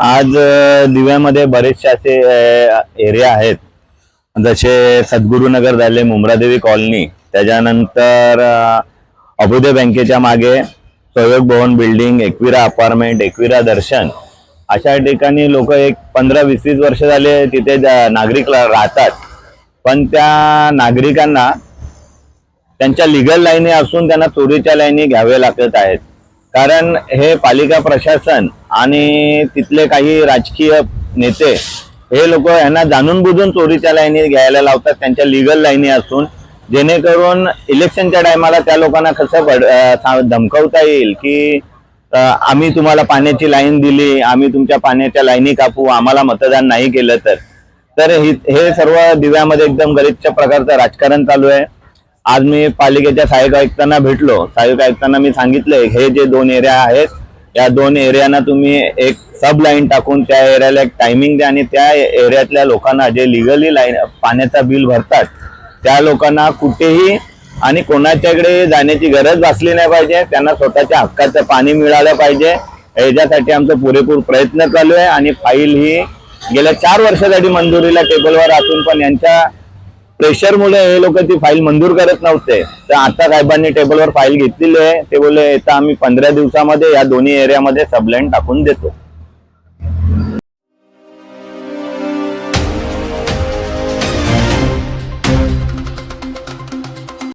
आज दिव्यामध्ये बरेचसे असे एरिया आहेत. जसे सद्गुरुनगर झाले मुंब्रादेवी कॉलनी त्याच्यानंतर अ, बँकेच्या मागे सहयोग भवन बिल्डिंग एकविरा अपार्टमेंट एकविरा दर्शन अशा ठिकाणी लोक एक पंधरा वीस वीस वर्ष झाले तिथे नागरिक राहतात. पण त्या नागरिकांना त्यांच्या लिगल लाईनी असून त्यांना चोरीच्या लाईनी घ्यावे लागत आहेत. कारण हे पालिका प्रशासन आणि तिथले काही राजकीय नेते हे लोक यांना जाणून बुजून चोरीच्या लाईनी घ्यायला लावतात त्यांच्या लिगल लाईनी असून जेणेकरून इलेक्शनच्या टायमाला त्या लोकांना कसं पड धमकवता येईल की आम्ही तुम्हाला पाण्याची लाईन दिली आम्ही तुमच्या पाण्याच्या लाईनी कापू आम्हाला मतदान नाही केलं तर. तर हे सर्व दिव्यामध्ये एकदम गरीबच्या प्रकारचं राजकारण चालू आहे. आज मी पालिकेच्या सहाय्यक आयुक्तांना भेटलो. सहाय्यक आयुक्तांना मी सांगितलंय हे जे दोन एरिया आहेत या दोन एरियाना तुम्ही एक सब लाईन टाकून त्या एरियाला एक टायमिंग द्या आणि त्या एरियातल्या लोकांना जे लिगली लाईन पाण्याचा बिल भरतात त्या लोकांना कुठेही आणि कोणाच्याकडे जाण्याची गरज भासली नाही पाहिजे. त्यांना स्वतःच्या हक्काचं पाणी मिळालं पाहिजे. याच्यासाठी आमचा पुरेपूर प्रयत्न चालू आहे आणि फाईल ही गेल्या चार वर्षासाठी मंजुरीला टेबलवर असून पण यांच्या प्रेशरमुळे हे लोक ती फाईल मंजूर करत नव्हते. तर आता साहेबांनी टेबलवर फाईल घेतलेली आहे. ते बोलले आता आम्ही पंधरा दिवसामध्ये या दोन्ही एरियामध्ये सबलाईन टाकून देतो.